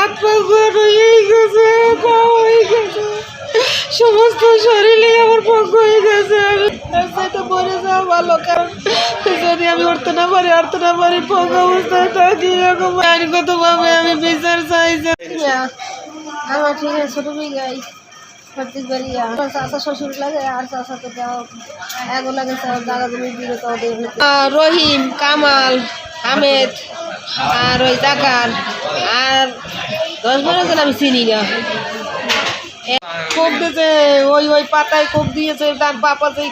হাত পা হয়ে গেছে পা হয়ে গেছে। সমস্ত শরীরে আমার পঙ্গ হয়ে গেছে সেটা যাওয়া ভালো কারণ যদি আমি উঠতে না পারি উঠতে না পারি পঙ্গ অবস্থায় থাকি এরকম। আইনগতভাবে আমি বিচার চাই যে আমার ঠিক আছে ছোট প্রত্যেকবারই চাষা শ্বশুর লাগে আর চাষা তো এগো লাগে জমি রহিম কামাল হামেদ আর ওই জাকার, আর দশ বারো জন আমি চিনি না। কোপ দিয়েছে, ওই ওই পাতায় কোপ দিয়েছে, তার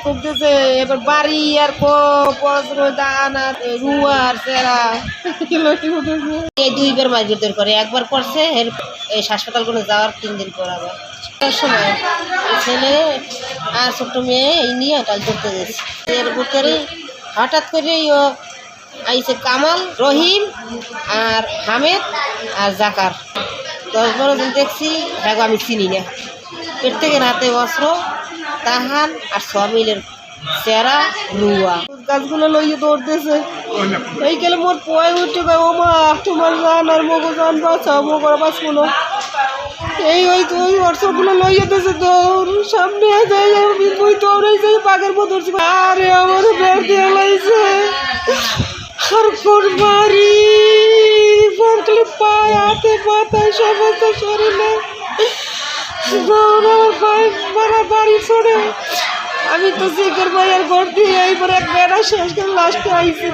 কোপ দিয়েছে। এবার বাড়ি আর কোপ দান আর আর চেরা এই দুইবার বের করে একবার করছে এই হাসপাতাল করে যাওয়ার তিন দিন পর আবার। সময় ছেলে আর ছোট্ট মেয়ে, এই নিয়ে ডাল ধরতে গেছে। এর ভিতরে হঠাৎ করেই ও আইছে কামাল, রহিম আর হামেদ আর জাকার। দশ বারো জন দেখছি হ্যাঁ আমি চিনি না। পেট থেকে রাতে অস্ত্র, তাহান আর ছ মিলের চেরা রুয়া। গাছগুলো লইয়ে দৌড়তেছে। এই গেলে মোর পয় উঠে গেল ও মা, তোমার জান আর মগো জান বাঁচাও মগর বাঁচবো এই ওই ওই অস্ত্রগুলো লইয়ে দিয়েছে, দৌড় সামনে যাই বই দৌড়াই যাই, বাঘের মতো আরে, আমার বের দিয়ে লাইছে। কোন বাড়ি ফোনগুলো পায় হাতে মাথায় সমস্ত শরীরে। মারা বাড়ি ছোড়ে। আমি তো শিখের ভাইয়ের ঘর দিয়ে এইবার এক বেড়া শেষ করে লাস্টে আইসি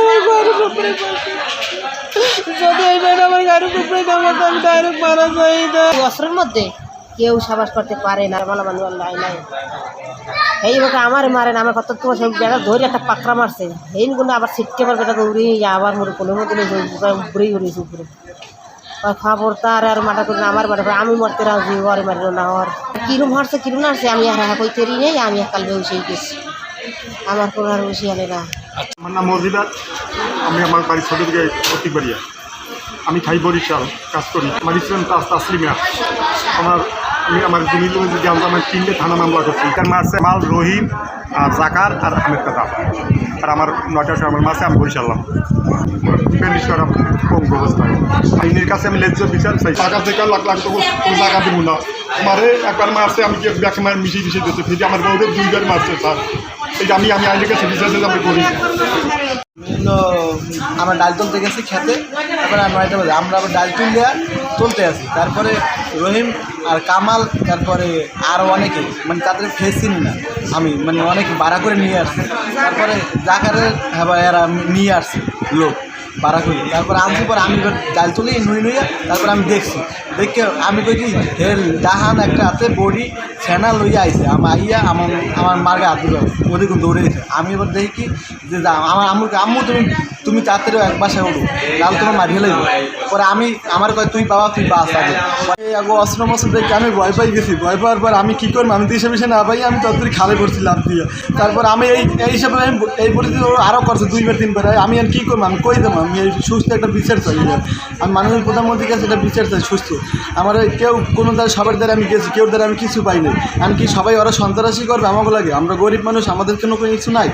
আমার ঘরের উপরে। যদি এই বেড়া আমার গাড়ির উপরে নামো তো আমি ডাইরেক্ট মারা যাই না মধ্যে? কেউ সাবাস করতে পারে না। মালা মানুষ লাই নাই এইভাবে আমার মারে না, আমার কত তোমার সব বেড়া ধরে একটা পাকড়া মারছে। এই গুলো আবার ছিটকে আমার বেটা দৌড়ি আবার মরে কোনো মতো উপরে উড়েছে উপরে। খবর তার আর মাটা করে আমার বাড়ি আমি মরতে রাজি ওর মারিল না, ওর। কিরম হারছে, কিরম না হারছে, আমি আর হ্যাঁ কইতে নেই, আমি কাল বেউসেই গেছি। আমার কোনো আর বেশি আনে না। আমার নাম মজিদার। আমি আমার বাড়ি ছোট দিকে প্রতিবাড়িয়া আমি খাই বরিশাল কাজ করি। আমার ইসলাম তাস তাসলিমিয়া আমার আমি আমার মধ্যে যে আমরা তিনটে থানা মামলা করছি তার মাসে মাল রহিম আর জাকার আর আমের কাদা আর আমার নয়টা সময় মাসে আমি কম অবস্থায়। আইনের কাছে আমি লেজ্জ বিচার চাই। টাকা থেকে লাখ লাখ টাকা টাকা দেবো না। আমারে একবার আমি ব্যাকে মিশিয়ে মিশিয়ে দিতে আমার বউদের দুইবার মারছে, স্যার? এই আমি আমি আইনের কাছে বিচার আমি করি। আমরা ডাল তুলতে গেছি খেতে, তারপরে আমরা এটা আমরা আবার ডাল তুল দেওয়া তুলতে আসি তারপরে রহিম আর কামাল, তারপরে আরও অনেকে মানে তাদের ফেস চিনি না, আমি মানে অনেক বাড়া করে নিয়ে আসছি। তারপরে জাকারের হ্যাঁ এরা নিয়ে আসছি, লোক। ভাড়া করি তারপর আনছি, পর আমি ডাল তুলি, নুই নুইয়া, তারপর আমি দেখছি। দেখে আমি কই কি ডাহান একটা হাতে বডি, ছেনা লইয়া আইছে। আমার আইয়া আমার আমার মার্গে হাত ওদিকে দৌড়ে আমি এবার দেখি যা, আমার আম্মুকে, আম্মু তুমি তুমি তাড়াতাড়ি এক বাসায় উঠো তাহলে তোমার মারিয়ে লাগবে পরে আমি, আমার কয়, তুই বাবা, তুই বাস আগে। আগে অস্ত্র মস্ত্র দেখে আমি ভয় পাই গেছি। ভয় পাওয়ার পর আমি কী করব? আমি তো হিসেবে না পাই, আমি ততদিন খালে পড়ছিলাম দিয়ে। তারপর আমি এই এই হিসাবে আমি এই পরিস্থিতি আরও করছে, দুইবার, তিনবার। আমি আর কী করব? আমি কই দেবো? আমি এই সুস্থ একটা বিচার চাই। আমি মাননীয় প্রধানমন্ত্রীর কাছে একটা বিচার চাই, সুস্থ। আমার কেউ, কোনো দ্বারা, সবার দ্বারা আমি গেছি, কেউ দ্বারা আমি কিছু পাইনি কি সবাই ওরা সন্ত্রাসী করবে? আমাকে লাগে। আমরা গরিব মানুষ, আমাদের কোনো কিছু নাই।